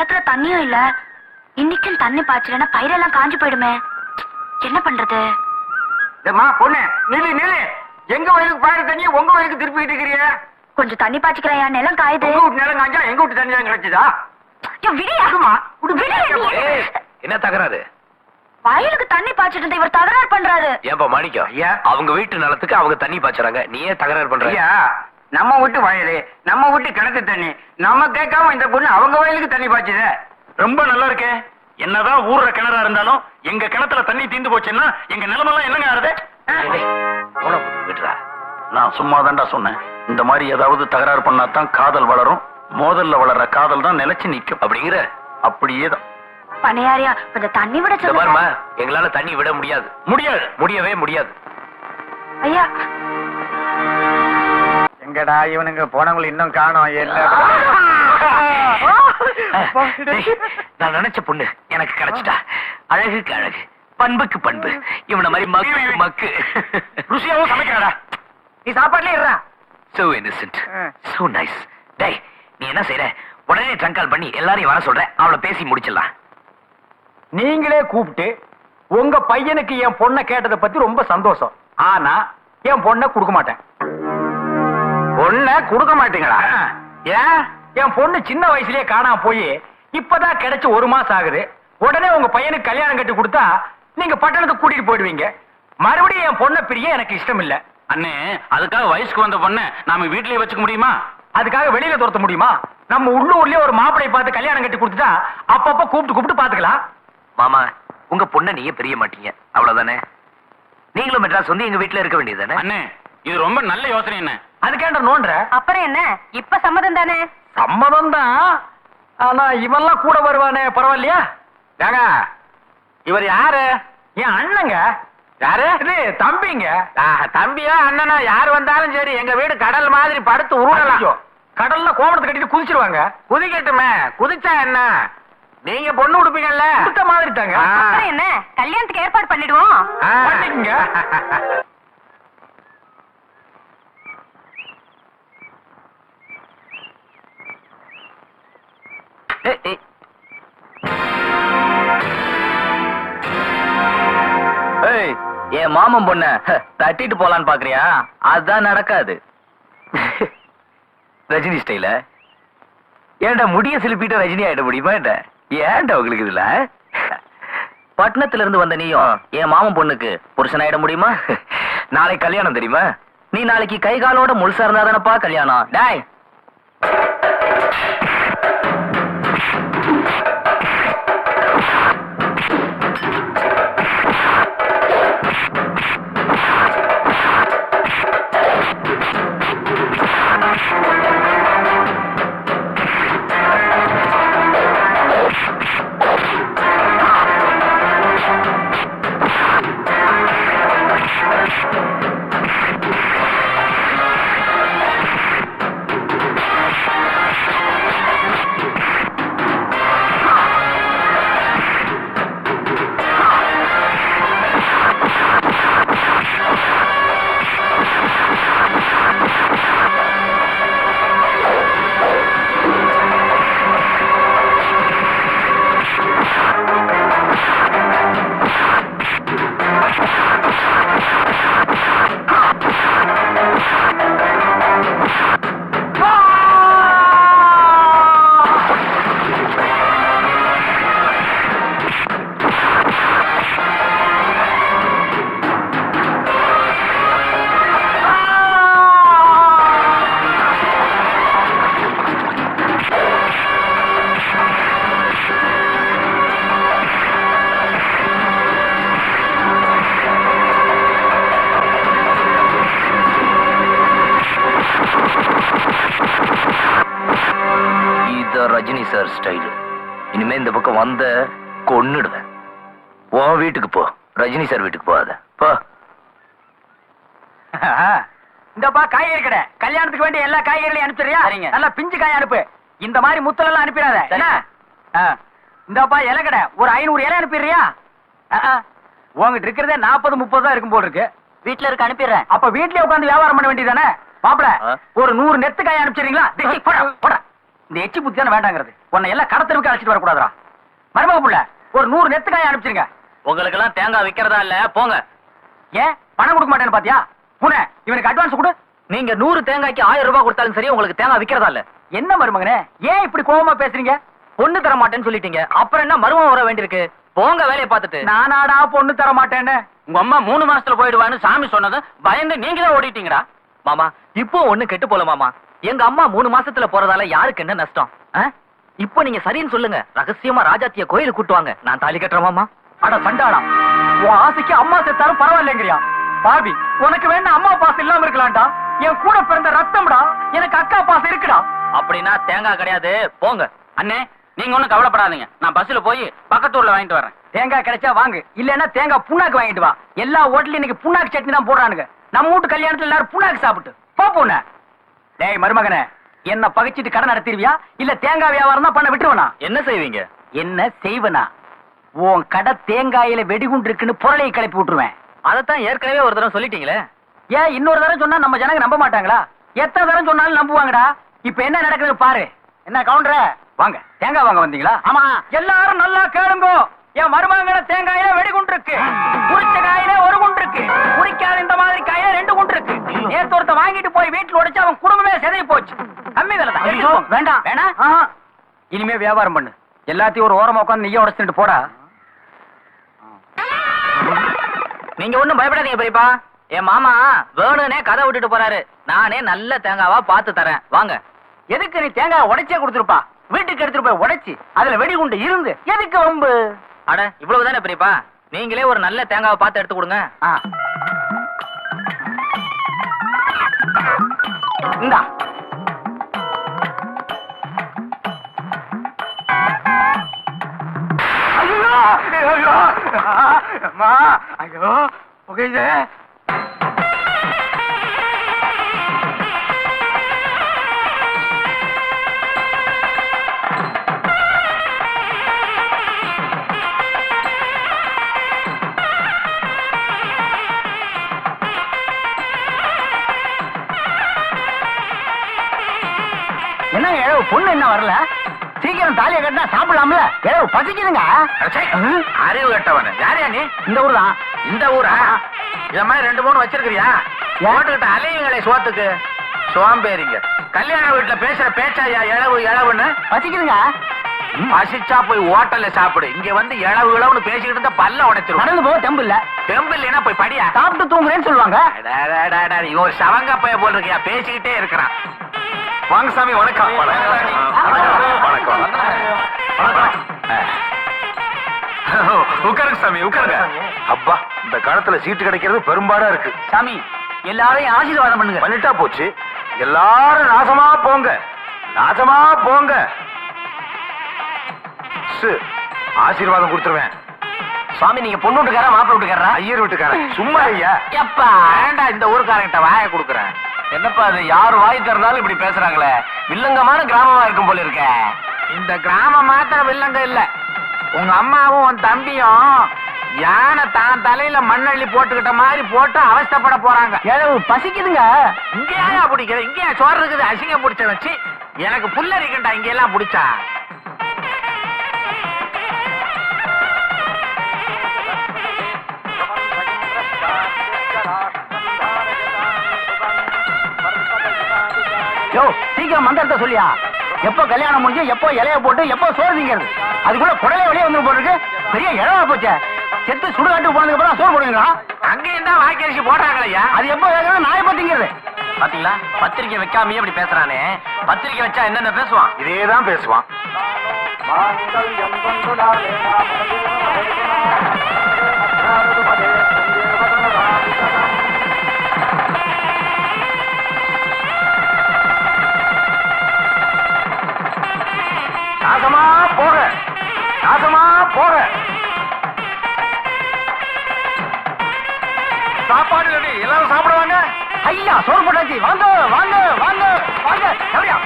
கிணத்துல தண்ணியும் இல்ல. இன்னைக்கும் தண்ணி பாய்ச்சலன்னா பயிரெல்லாம் காஞ்சு போயிடுமே. என்ன பண்றது? பொண்ணு நில்லு நில்லு. எங்க வயலுக்கு பாரு தண்ணி உங்க வயலுக்கு திருப்பிட்டு இருக்கிறீங்க கொஞ்சம் தண்ணி பாய்ச்சிக்கிறேன் நிலம் காயுது. நிலம் காஞ்சா எங்க வீட்டு தண்ணி தான் கிடைச்சதா? என்ன தகராறு? வயலுக்கு தண்ணி பாய்ச்சிட்டு இவர் தகராறு பண்றாரு. ஏன்பா மாணிக்கம்? ஐயா. அவங்க வீட்டு நிலத்துக்கு அவங்க தண்ணி பாய்ச்சறாங்க. நீ ஏன் தகராறு பண்ற? ஐயா நம்ம வீட்டு வயலு நம்ம வீட்டு கிணத்து தண்ணி நம்ம கேட்காம இந்த பொண்ணு அவங்க வயலுக்கு தண்ணி பாய்ச்சுதே. ரொம்ப நல்லா இருக்கே. என்னதான் ஊர்ற கிணறா இருந்தாலும் எங்க கிணத்துல தண்ணி தீந்து போச்சுன்னா எங்க நிலமெல்லாம் என்னங்க ஆறுது? விடுறா நான் சும்மா தான்டா சொன்னேன். இந்த மாதிரி ஏதாவது தகராறு பண்ணா தான் காதல் வளரும். மோதல்ல வளர்ற காதல் தான் நிலைச்சு நிக்கும் அப்படிங்கிற அப்படியே தான் பனையாரியா கொஞ்சம் தண்ணி விட சொல்லுங்க. எங்களால தண்ணி விட முடியாது. முடியாது. முடியவே முடியாது. ஐயா எங்கடா இவனுங்க போனவங்களை இன்னும் காணோம் நான் நினைச்ச பொண்ணு எனக்கு கிடைச்சிட்டா. அழகுக்கு அழகு பண்புக்கு பண்பு. இவன மாதிரி மக்கு மக்கு. ருசியாவும் சமைக்கிறாடா? நீ சாப்பாடுல இருறா சோ இன்னசென்ட் சோ நைஸ் டேய் நீ என்ன செய்யற உடனே ட்ரங்க் கால் பண்ணி எல்லாரையும் வர சொல்ற. அவளை பேசி முடிச்சிடலாம். நீங்களே கூப்பிட்டு உங்க பையனுக்கு என் பொண்ணை கேட்டதை பத்தி ரொம்ப சந்தோஷம். ஆனா என் பொண்ணை கொடுக்க மாட்டேன். பொண்ணை கொடுக்க மாட்டீங்களா? ஏன்? என் பொண்ணு சின்ன வயசுலயே காணாம போய் இப்பதான் கிடைச்சு ஒரு மாசம் ஆகுது. உடனே உங்க பையனுக்கு கல்யாணம் கட்டி கொடுத்தா நீங்க பட்டணத்துக்கு கூட்டிட்டு போயிடுவீங்க. மறுபடியும் என் பொண்ணை பிரிய எனக்கு இஷ்டம் இல்ல அண்ணே அதுக்காக வயசுக்கு வந்த பொண்ணை நாம வீட்லயே வச்சுக்க முடியுமா? அதுக்காக வெளியில துரத்த முடியுமா? நம்ம உள்ளூர்லயே ஒரு மாப்பிளைய பார்த்து கல்யாணம் கட்டி கொடுத்துட்டா அப்பப்ப கூப்பிட்டு கூப்பிட்டு பாத்துக்கலாம் மாமா உங்க பொண்ணை நீங்க பிரிய மாட்டீங்க. அவ்வளவுதானே? நீங்களும் மெட்ராஸ் வந்து எங்க வீட்டுல இருக்க வேண்டியதுதானே? அண்ணே இது ரொம்ப நல்ல யோசனை என்ன அதுக்கேண்ட நோன்ற அப்புறம் என்ன? இப்ப சம்மதம் தானே? சம்மதம் தான் ஆனா இவன்லாம் கூட வருவானே பரவாயில்லையா? ஏங்க இவர் யாரு? என் அண்ணங்க. யாரு? இது தம்பிங்க. தம்பியா அண்ணனா? யார் வந்தாலும் சரி எங்க வீடு கடல் மாதிரி படுத்து உருளலாம். கடல்ல கோமணத்தை கட்டிட்டு குதிச்சிருவாங்க. குதிக்கட்டுமே. குதிச்சா என்ன? நீங்க பொண்ணு கொடுப்பீங்கல்ல கொடுத்த மாதிரி தாங்க அப்புறம் என்ன? கல்யாணத்துக்கு ஏற்பாடு பண்ணிடுவோம். பண்ணிக்கங்க. என் மாமன் பொண்ண தட்டிட்டு போலான்னு பாக்குறியா? அதான் நடக்காது. ரஜினி ஸ்டைல ஏன்டா முடிய சிலுப்பிட்டு ரஜினி ஆயிட முடியுமா ஏன்டா ஏன்டா உங்களுக்கு இதுல? பட்டணத்துல இருந்து வந்த நீயும் என் மாமன் பொண்ணுக்கு புருஷன் ஆயிட முடியுமா? நாளைக்கு கல்யாணம் தெரியுமா? நீ நாளைக்கு கை காலோட முழுசா இருந்தா தானப்பா கல்யாணம்? டாய்! ரஜினி சார் ஸ்டைல் இனிமே இந்த பக்கம் வந்த கொன்னுடுவேன். உன் வீட்டுக்கு போ. ரஜினி சார் வீட்டுக்கு போகாத. போ. இந்தப்பா காய்கறி கடை. கல்யாணத்துக்கு வேண்டிய எல்லா காய்கறிகளையும் அனுப்பிச்சிரியா சரிங்க. நல்லா பிஞ்சு காய் அனுப்பு. இந்த மாதிரி முத்தல் எல்லாம் அனுப்பிடாத. என்ன. இந்தாப்பா இலை கடை. ஒரு ஐநூறு இலை அனுப்பிடுறியா. உங்ககிட்ட இருக்கிறதே நாற்பது முப்பது தான் இருக்கும் போல் இருக்கு வீட்டுல இருக்க அனுப்பிடுறேன். அப்ப வீட்லயே உட்கார்ந்து வியாபாரம் பண்ண வேண்டியதானே ஆ. ஒரு நூறு நெத்து காய் அனுப்பிச்சிடுறீங்களா? டேய், போடா, போடா. இந்த எச்சி புத்தி தானே வேண்டாங்கிறது. உன்னை எல்லாம் கடத்தலுக்கு அழைச்சிட்டு வரக்கூடாதுடா. மருமக புள்ள ஒரு நூறு நெத்துக்காய் அனுப்பிச்சிருங்க. உங்களுக்கு எல்லாம் தேங்காய் விக்கிறதா இல்ல? போங்க. ஏன்? பணம் கொடுக்க மாட்டேன்னு பாத்தியா? புனே இவனுக்கு அட்வான்ஸ் கொடு. நீங்க நூறு தேங்காய்க்கு ஆயிரம் ரூபாய் கொடுத்தாலும் சரி உங்களுக்கு தேங்காய் விக்கிறதா இல்ல? என்ன மருமகனே? ஏன் இப்படி கோவமா பேசுறீங்க? பொண்ணு தர மாட்டேன்னு சொல்லிட்டீங்க. அப்புறம் என்ன மருமம் வர வேண்டியிருக்கு போங்க வேலையை பார்த்துட்டு. நானாடா பொண்ணு தர மாட்டேன்னு. உங்க அம்மா மூணு மாசத்துல போயிடுவான்னு சாமி சொன்னது பயந்து நீங்க தான் ஓடிட்டீங்கடா. மாமா இப்போ ஒண்ணு கெட்டு போல மாமா. எங்க அம்மா மூணு மாசத்துல போறதால யாருக்கு என்ன நஷ்டம்? இப்ப இப்போ நீங்க சரின்னு சொல்லுங்க. ரகசியமா ராஜாத்திய கோயிலுக்கு கூட்டுவாங்க நான் தாலி கட்டுறேன் அட சண்டாடா உன் ஆசைக்கு அம்மா செத்தாலும் பரவாயில்லைங்கிறியா? பாபி உனக்கு வேணா அம்மா பாசம் இல்லாம இருக்கலாம்டா. என் கூட பிறந்த ரத்தம்டா. எனக்கு அக்கா பாசம் இருக்குடா. அப்படின்னா தேங்காய் கிடையாது. போங்க. அண்ணே நீங்க ஒண்ணும் கவலைப்படாதீங்க. நான் பஸ்ல போய் பக்கத்து ஊர்ல வாங்கிட்டு வரேன். தேங்காய் கிடைச்சா வாங்கு. இல்லன்னா தேங்காய் புண்ணாக்கு வாங்கிட்டு வா. எல்லா ஹோட்டலும் இன்னைக்கு புண்ணாக்கு சட்னி தான் போடுறானுங்க. நம்ம வீட்டு கல்யாணத்துல எல்லாரும் புண்ணாக்கு சாப்பிட்டு. போ போன டேய் மருமகனே என்ன பகைச்சிட்டு கடை நடத்திடுவியா? இல்ல தேங்காய் வியாபாரம் தான் பண்ண விட்டுருவனா? என்ன செய்வீங்க? என்ன செய்வனா? உன் கடை தேங்காயில வெடிகுண்டு இருக்குன்னு புரளையை கிளப்பி விட்டுருவேன். அதைத்தான் ஏற்கனவே ஒரு தடவை சொல்லிட்டீங்களே? ஏன் இன்னொரு தடவை சொன்னா நம்ம ஜனங்க நம்ப மாட்டாங்களா? எத்தனை தடவை சொன்னாலும் நம்புவாங்கடா. இப்ப என்ன நடக்குதுன்னு பாரு. என்ன கவுண்டர? வாங்க தேங்காய் வாங்க வந்தீங்களா? ஆமா. எல்லாரும் நல்லா கேளுங்க. என் மருமகன தேங்காயில வெடிகுண்டு இருக்கு குறிச்ச காயில ஒரு குண்டு இருக்கு குறிக்காத இந்த மாதிரி காயில ரெண்டு நேத்து ஒருத்த வாங்கிட்டு போய் வீட்டுல உடைச்சு அவன் குடும்பமே செதறி போச்சு. கம்மி விலை தான். வேண்டாம். வேணா? இனிமே வியாபாரம் பண்ணு. எல்லாத்தையும் ஒரு ஓரமா உட்காந்து நெய்ய உடைச்சிட்டு போடா. நீங்க ஒண்ணும் பயப்படாதீங்க பெரியப்பா. என் மாமா வேணுனே கதை விட்டுட்டு போறாரு. நானே நல்ல தேங்காவா பார்த்து தரேன். வாங்க. எதுக்கு நீ தேங்காய் உடைச்சே கொடுத்துருப்பா? வீட்டுக்கு எடுத்துட்டு போய் உடைச்சு அதுல வெடிகுண்டு இருந்து எதுக்கு வம்பு? அட இவ்வளவுதானே பெரியப்பா? நீங்களே ஒரு நல்ல தேங்காவை பார்த்து எடுத்து கொடுங்க. இந்தா. ஐயோ ஐயோ அம்மா ஐயோ புகையுது. வரல. சீக்கிரம் தாலியை கட்டினா சாப்பிடலாம்ல. ஏழவு பசிக்குதுங்க. அறிவு கட்டவன. யாரையா நீ? இந்த ஊர் தான் இந்த ஊரா? இத மாதிரி ரெண்டு மூணு வச்சிருக்கிறியா? போட்டுக்கிட்ட அலையுங்களே சோத்துக்கு. சோம்பேறிங்க. கல்யாண வீட்டுல பேசுற பேச்சாயா இளவு இளவுன்னு? பசிக்குதுங்க. பசிச்சா போய் ஹோட்டல்ல சாப்பிடு. இங்க வந்து இளவு இளவுன்னு பேசிக்கிட்டு இருந்தா பல்ல உடைச்சிருவோம் நடந்து போக தெம்பு இல்ல தெம்பு இல்லைன்னா போய் படியா? சாப்பிட்டு தூங்குறேன்னு சொல்லுவாங்க. இவன் ஒரு சவங்க பைய போல் இருக்கியா பேசிக்கிட்டே இருக்கிறான் வாங்க சாமி வணக்கம். வணக்கம். உட்காருங்க சாமி உட்காருங்க. அப்பா இந்த காலத்துல சீட்டு கிடைக்கிறது பெரும்பாடா இருக்கு. சாமி எல்லாரையும் ஆசீர்வாதம் பண்ணுங்க. பண்ணிட்டா போச்சு. எல்லாரும் நாசமா போங்க. நாசமா போங்க. சு, ஆசீர்வாதம் கொடுத்துருவேன். சுவாமி நீங்க பொண்ணு வீட்டுக்காரா மாப்பிள்ளை வீட்டுக்காரா ஐயர் வீட்டுக்காரன் சும்மா ஐயா எப்பா. வேண்டாம் இந்த ஊருக்காரங்கிட்ட வாய கொடுக்குறேன். என்னப்பா அது யார் வாய் திறந்தாலும் இப்படி பேசுறாங்களே? வில்லங்கமான கிராமமா இருக்கும் போல இருக்க. இந்த கிராமம் மாத்திரம் வில்லங்க இல்ல. உங்க அம்மாவும் உன் தம்பியும் யானை தான் தலையில மண்ணள்ளி போட்டுக்கிட்ட மாதிரி போட்டு அவஸ்தைப்பட போறாங்க. ஏழவு பசிக்குதுங்க. இங்கேயா பிடிக்கிற இங்கேயா சோறு இருக்குது அசிங்கம் பிடிச்ச வச்சு எனக்கு புல்லரிக்கண்டா இங்க எல்லாம் பிடிச்சா? யோ சீக்கிரம் மந்திரத்தை சொல்லியா? எப்போ கல்யாணம் முடிஞ்சு எப்போ இலைய போட்டு எப்போ சோறு திங்கிறது அதுக்குள்ள குடலே வெளியே வந்து போட்டுருக்கு. பெரிய இழவா போச்சே. செத்து சுடுகாட்டுக்கு போனதுக்கு அப்புறம் சோறு போடுவீங்களா? அங்கேயும் தான் வாக்கரிசி போடுறாங்களையா அது எப்போ வேகிறது நாயை பத்திங்கிறது பாத்தீங்களா? பத்திரிக்கை வைக்காமயே இப்படி பேசுறானே. பத்திரிக்கை வச்சா என்னென்ன பேசுவான்? இதேதான் பேசுவான். நாசமா ரெடி எல்லாரும் சாப்பிடுவாங்க. ஐயா சோறு போட்டாச்சு வாங்க வாங்க வாங்க வாங்க. எப்படியா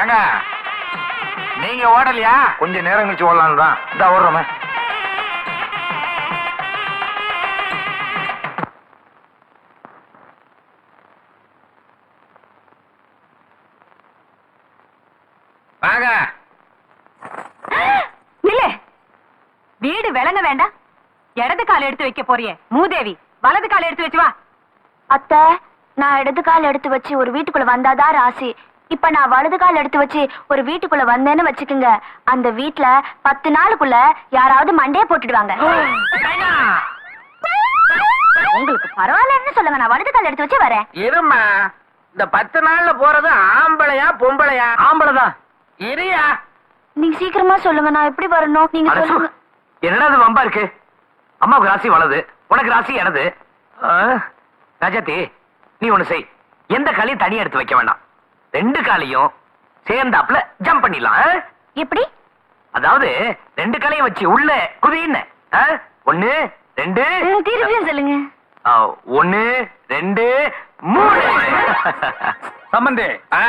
ஏங்க நீங்க ஓடலையா? கொஞ்ச நேரம் கழிச்சு ஓடலான்னு தான். இந்த ஓடுறோமே. வீடு விளங்க வேண்டாம். இடது கால் எடுத்து வைக்க போறியே. மூதேவி வலது கால் எடுத்து வச்சு வா. அத்தை நான் இடது கால் எடுத்து வச்சு ஒரு வீட்டுக்குள்ள வந்தாதான் ராசி? இப்ப நான் வலது கால் எடுத்து வச்சு ஒரு வீட்டுக்குள்ள வந்தேன்னு வச்சுக்குங்க. அந்த வீட்ல பத்து நாளுக்குள்ள யாராவது மண்டையை போட்டுடுவாங்க. உங்களுக்கு பரவாயில்லன்னு சொல்லுங்க நான் வலது கால் எடுத்து வச்சு வரேன். இருமா இந்த பத்து நாள்ல போறது ஆம்பளையா பொம்பளையா? ஆம்பளை தான் இரியா. நீங்க சீக்கிரமா சொல்லுங்க நான் எப்படி வரணும்? நீங்க சொல்லுங்க. என்னடா இது வம்பா இருக்கு? அம்மாவுக்கு ராசி வலது உனக்கு ராசி எனது. ராஜாத்தி நீ ஒண்ணு செய். எந்த காலையும் தனியா எடுத்து வைக்க வேண்டாம் ரெண்டு காலையும் சேர்ந்தாப்புல ஜம்ப் பண்ணிடலாம்? எப்படி? அதாவது ரெண்டு காலையும் வச்சு உள்ள குதின்னு? ஒண்ணு ரெண்டு. திருப்பியும் சொல்லுங்க. ஆ, ஒண்ணு ரெண்டு மூணு. சம்பந்தி ஆ,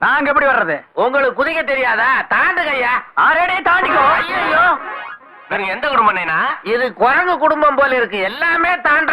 நாங்க எப்படி வர்றது? உங்களுக்கு குதிக்க தெரியாதா? தாண்டுங்கய்யா ஆறே தாண்டிக்கோ. ஐயோ நீங்க எந்த குடும்பம் இது குரங்கு குடும்பம் போல இருக்கு. எல்லாமே தாண்டா